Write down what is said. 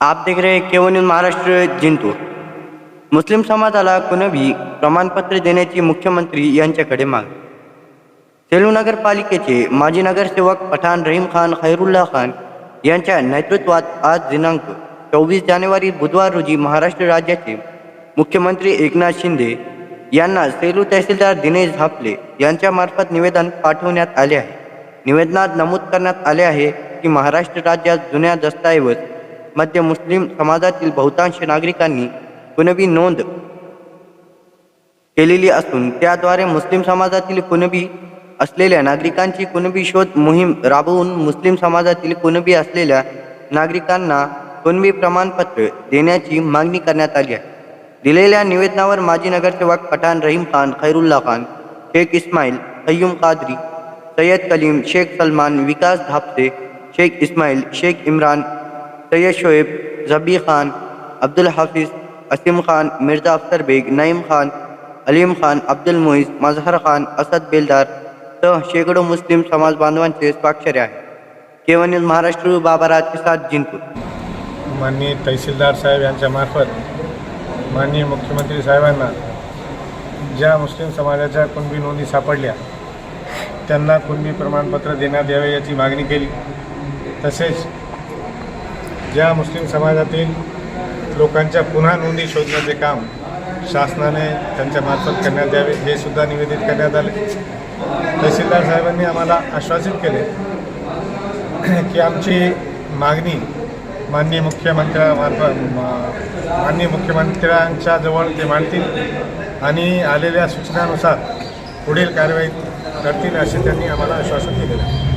आप देख रहे हैं महाराष्ट्र जिंतूर। मुस्लिम समाजाला कुणबी प्रमाणपत्र देण्याची मुख्यमंत्री यांच्याकडे माग सेलू नगरपालिकेचे माजी नगरसेवक पठाण रहीम खान खैरुल्ला खान यांच्या नेतृत्वात आज दिनांक चोवीस जानेवारी बुधवार रोजी महाराष्ट्र राज्याचे मुख्यमंत्री एकनाथ शिंदे यांना सेलू तहसीलदार दिनेश झापले यांच्यामार्फत निवेदन पाठवण्यात आले आहे. निवेदनात नमूद करण्यात आले आहे की महाराष्ट्र राज्यात जुन्या दस्तऐवज मध्य मुस्लिम समाजातील बहुतांश नागरिकांनी कुणबी नोंद केलेली असून त्याद्वारे मुस्लिम समाजातील कुणबी असलेल्या नागरिकांची कुणबी शोध मोहीम राबवून मुस्लिम समाजातील कुणबी असलेल्या नागरिकांना कुणबी प्रमाणपत्र देण्याची मागणी करण्यात आली आहे. दिलेल्या निवेदनावर माजी नगरसेवक पठाण रहीम खान खैरुल्ला खान शेख इस्माईल सय्यूम कादरी सय्यद कलीम शेख सलमान विकास धापसे शेख इस्माईल शेख इम्रान सय्यद शोएब झबी खान अब्दुल हाफिज असीम खान मिर्झा अख्तर बेग नईम खान अलीम खान अब्दुल मोईस मजहर खान असद बेलदार सह शेकडो मुस्लिम समाज बांधवांचे स्वाक्षरी आहे. केवळ महाराष्ट्र बाबाराज सात जिंतूर. माननीय तहसीलदार साहेब यांच्या मार्फत माननीय मुख्यमंत्री साहेबांना ज्या मुस्लिम समाजाच्या कुणबी नोंदी सापडल्या त्यांना कुणबी प्रमाणपत्र देण्यात यावे याची मागणी केली. तसेच ज्या मुस्लिम समाजातील लोकांच्या पुन्हा नोंदी शोधण्याचे काम शासनाने त्यांच्यामार्फत करण्यात यावे हे सुद्धा निवेदित करण्यात आले. तहसीलदार साहेबांनी आम्हाला आश्वासित केले की आमची मागणी माननीय मुख्यमंत्र्यामार्फत माननीय मुख्यमंत्र्यांच्या जवळ ते मांडतील आणि आलेल्या सूचनानुसार पुढील कारवाई करतील असे त्यांनी आम्हाला आश्वासन दिलेलं आहे.